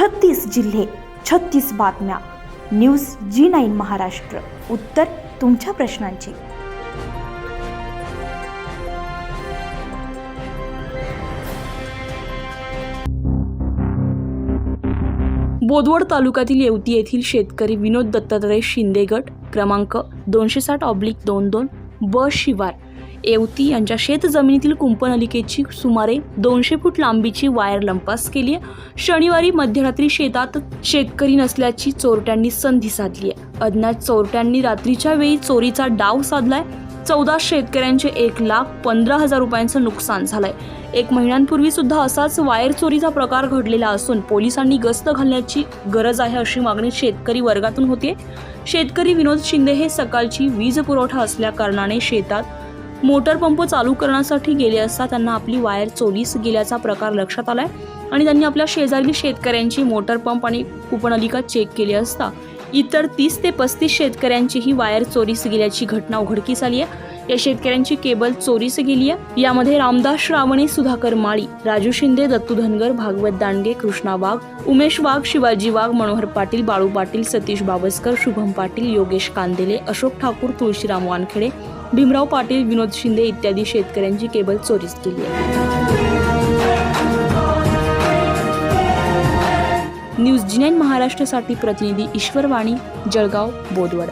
छत्तीस जिल्हे छत्तीस बातम्या. News G nine Maharashtra. उत्तर तुमच्या प्रश्नांची. बोदवड तालुक्यातील येवती येथील शेतकरी विनोद दत्तात्रय शिंदे गट क्रमांक दोनशे साठ ऑब्लिक दोन दोन ब शिवार येवती यांच्या शेत जमिनीतील कुंपनलिकेची सुमारे दोनशे फूट लांबीची वायर लंपास केली आहे. शनिवारी मध्यरात्री शेतात शेतकरी नसल्याची चोरट्यांनी संधी साधली आहे. अज्ञात चोरट्यांनी रात्रीच्या वेळी चोरीचा डाव साधलाय. चौदा शेतकऱ्यांचे एक लाख पंधरा हजार रुपयांचं नुकसान झालंय. एक महिन्यांपूर्वी सुद्धा असाच वायर चोरीचा प्रकार घडलेला असून पोलिसांनी गस्त घालण्याची गरज आहे अशी मागणी शेतकरी वर्गातून होते शेतकरी विनोद शिंदे हे सकाळची वीज पुरवठा असल्या कारणाने शेतात मोटर पंप चालू करण्यासाठी गेले असता त्यांना आपली वायर चोरीस गेल्याचा प्रकार लक्षात आलाय. आणि त्यांनी आपल्या शेजारील शेतकऱ्यांची मोटर पंप आणि कुपनलिका चेक केली असता इतर तीस ते पस्तीस शेतकऱ्यांची ही वायर चोरीस गेल्याची घटना उघडकीस आली आहे. या शेतकऱ्यांची केबल चोरीस गेली आहे. यामध्ये रामदास श्रावणे सुधाकर माळी राजू शिंदे दत्तू धनगर भागवत दांडगे कृष्णा वाघ उमेश वाघ शिवाजी वाघ मनोहर पाटील बाळू पाटील सतीश बाबसकर शुभम पाटील योगेश कांदेले अशोक ठाकूर तुळशीराम वानखेडे भीमराव पाटील विनोद शिंदे इत्यादी शेतकऱ्यांची केबल चोरीस केली आहे. न्यूज जी महाराष्ट्रासाठी प्रतिनिधी ईश्वर वाणी जळगाव बोदवड